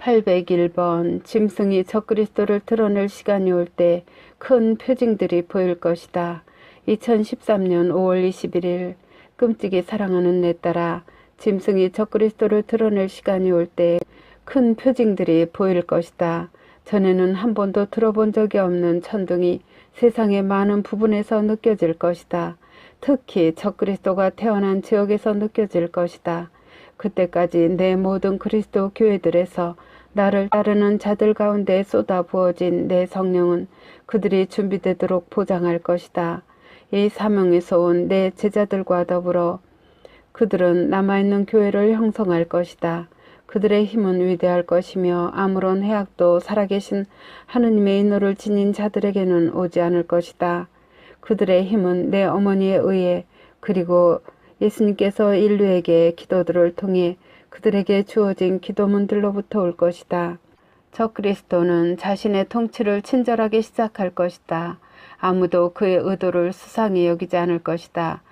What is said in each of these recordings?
801번 짐승이 적그리스도를 드러낼 시간이 올 때 큰 표징들이 보일 것이다. 2013년 5월 21일 끔찍이 사랑하는 내 딸아 짐승이 적그리스도를 드러낼 시간이 올 때 큰 표징들이 보일 것이다. 전에는 한 번도 들어본 적이 없는 천둥이 세상의 많은 부분에서 느껴질 것이다. 특히 적그리스도가 태어난 지역에서 느껴질 것이다. 그때까지 내 모든 그리스도 교회들에서 나를 따르는 자들 가운데 쏟아 부어진 내 성령은 그들이 준비되도록 보장할 것이다. 이 사명에서 온 내 제자들과 더불어 그들은 남아있는 교회를 형성할 것이다. 그들의 힘은 위대할 것이며 아무런 해악도 살아계신 하느님의 인노를 지닌 자들에게는 오지 않을 것이다. 그들의 힘은 내 어머니에 의해 그리고 예수님께서 인류에게 기도들을 통해 그들에게 주어진 기도문들로부터 올 것이다. 적 그리스도는 자신의 통치를 친절하게 시작할 것이다. 아무도 그의 의도를 수상히 여기지 않을 것이다.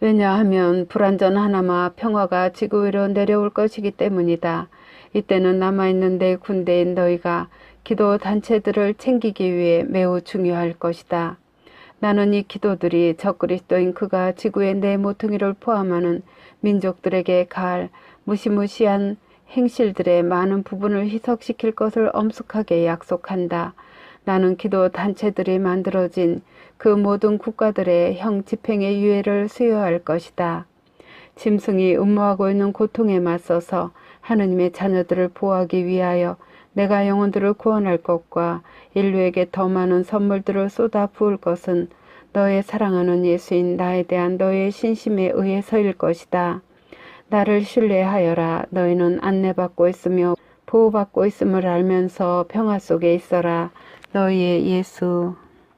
왜냐하면 불완전 하나마 평화가 지구 위로 내려올 것이기 때문이다. 이때는 남아있는 내 군대인 너희가 기도 단체들을 챙기기 위해 매우 중요할 것이다. 나는 이 기도들이 적그리스도인 그가 지구의 내 모퉁이를 포함하는 민족들에게 가할 무시무시한 행실들의 많은 부분을 희석시킬 것을 엄숙하게 약속한다. 나는 기도 단체들이 만들어진 그 모든 국가들의 형 집행의 유예를 수여할 것이다. 짐승이 음모하고 있는 고통에 맞서서 하느님의 자녀들을 보호하기 위하여 내가 영혼들을 구원할 것과 인류에게 더 많은 선물들을 쏟아 부을 것은 너의 사랑하는 예수인 나에 대한 너의 신심에 의해서일 것이다. 나를 신뢰하여라. 너희는 안내받고 있으며 보호받고 있음을 알면서 평화 속에 있어라. 너희의 예수.